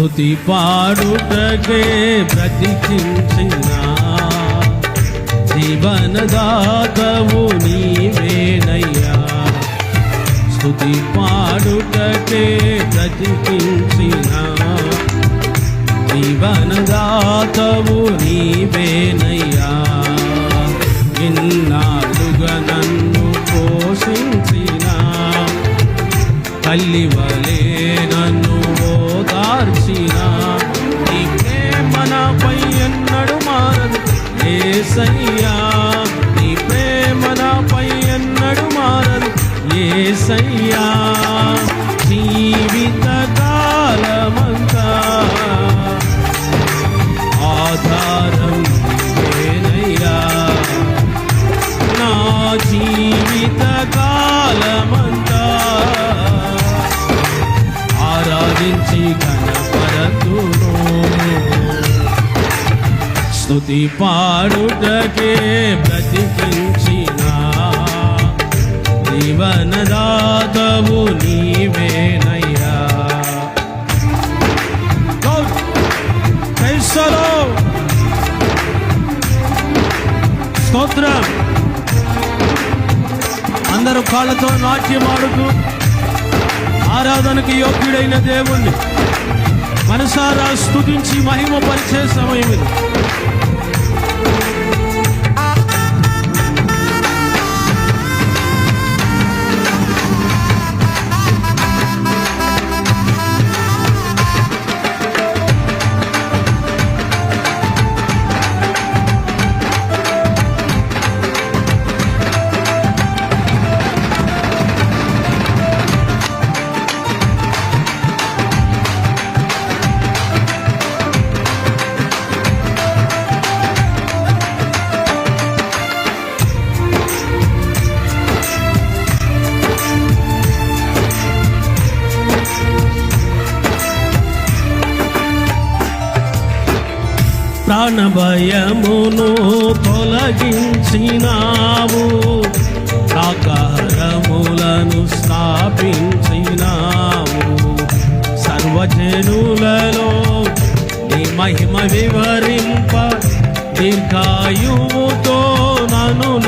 స్థుతి పాడుటకే బ్రతికించిన జీవనదాతవు నీవేనయ్యా. స్థుతి పాడుటకే బ్రతికించిన జీవనదాతవు నీవేనయ్యా. ఇన్నాళ్ళుగా నన్ను పోషించిన తల్లివలే ஏசையா స్తుతి పాడుటకే బ్రతికించిన జీవనదాతవు నీవేనయ్యా. స్తోత్రం. అందరూ కాళ్ళతో నాట్యం ఆడుతూ ఆరాధనకి యోగ్యుడైన దేవుణ్ణి మనసారా స్థుతించి మహిమ పరిచే సమయం ఇది ప్రాణభయమును తొలగించినావు. సాకారములను స్థాపించినావు. సర్వజనులలో నీ మహిమ వివరింప దీర్ఘాయువుతో నన్ను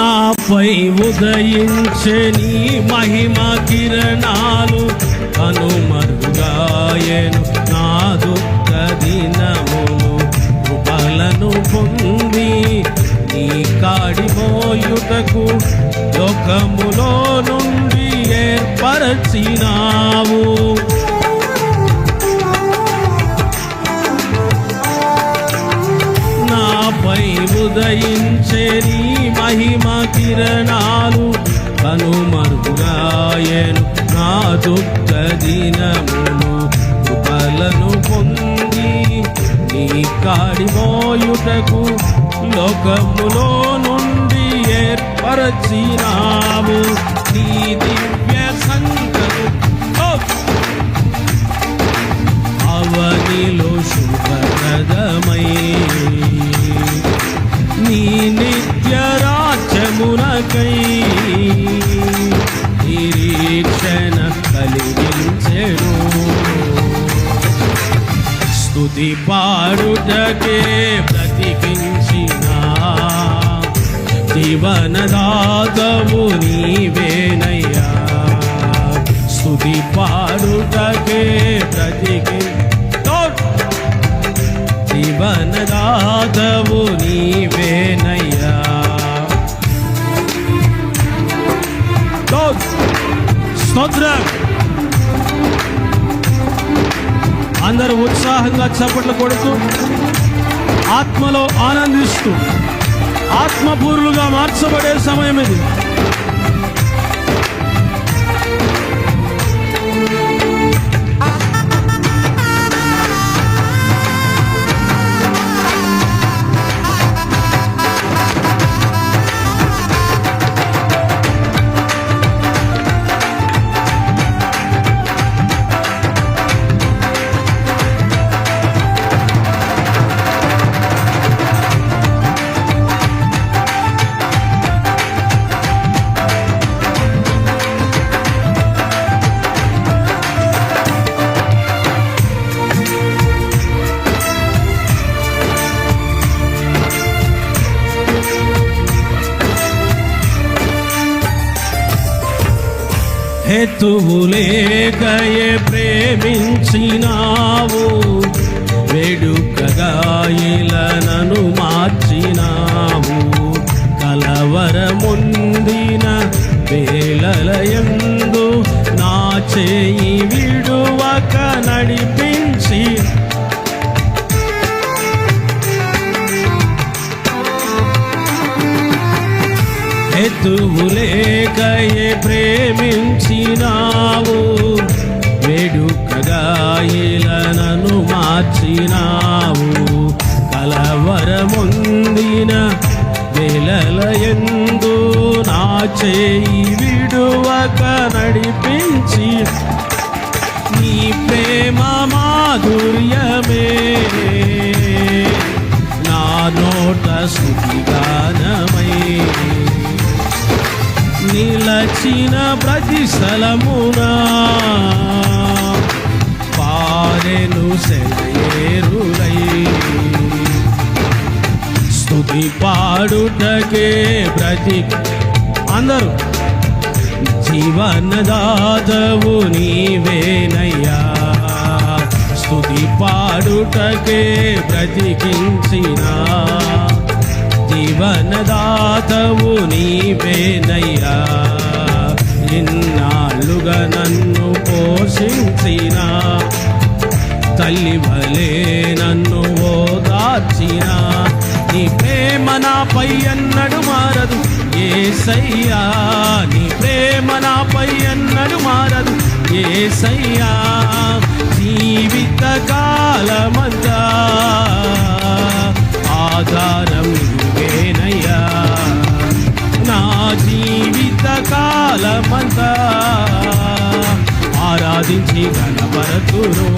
నాపై ఉదయించే నీ మహిమ కిరణాలు అనుమరుగాయను నా దుఃఖ దినములు కృపలను పొంది నీ కాడిపోయుటకు లోకములో నుండి ఏర్పరచినావు. నాపై ఉదయించే నీ మహిమ కిరణాలు కనుమరుగాయను నా దుఃఖ దినమును కృపలను పొంది నీ కాడిమోయుటకు లోకములో నుండి ఏర్పరచినావు. నీ దివ్య సంకలు స్థుతి పాడుటకే బ్రతికించిన జీవనదాతవు నీవేనయ్యా. స్థుతి పాడుటకే బ్రతికి జీవనదాతవు నీవేనయ్యా. స్తోత్రం. అందరూ ఉత్సాహంగా చప్పట్లు కొడుతూ ఆత్మలో ఆనందిస్తూ ఆత్మపూర్లుగా మార్చబడే సమయం ఇది. హేతువులేకయే ప్రేమించినావు. వేడుకగా ఇలనను మార్చినావు. కలవరముందిన వేలలయందు నా చేయి విడువక నడిపించి హేతువులేకయే ప్రేమించినావు. వేడుకగా ఇలనను మార్చినావు. కలవరముందిన వేలలయందు నా చేయి విడువక నడిపించి నీ ప్రేమ మాధుర్యమే. నా నోట సుఖిగా నిలచిన ప్రతి స్థలమునా. పారెను సెలయేరులై స్థుతి పాడుటకే ప్రతి అందరూ జీవనదాతవు నీవేనయ్యా. స్థుతి పాడుటకే బ్రతికించిన జీవనదాతవు నీవేనయ్యా. ఇన్నాళ్ళుగా నన్ను పోషించిన తల్లి వలే నన్ను ఓదార్చిన. నీ ప్రేమ నాపై అన్నడు మారదు ఏ సయ్యా నీ ప్రేమ నాపై అన్నడు మారదు ఏ సయ్యా జీవిత కాలమంతా ఆధారం నువ్వేనయ్యా. నా జీవిత కాలమంతా ఆరాధించి కనబరతును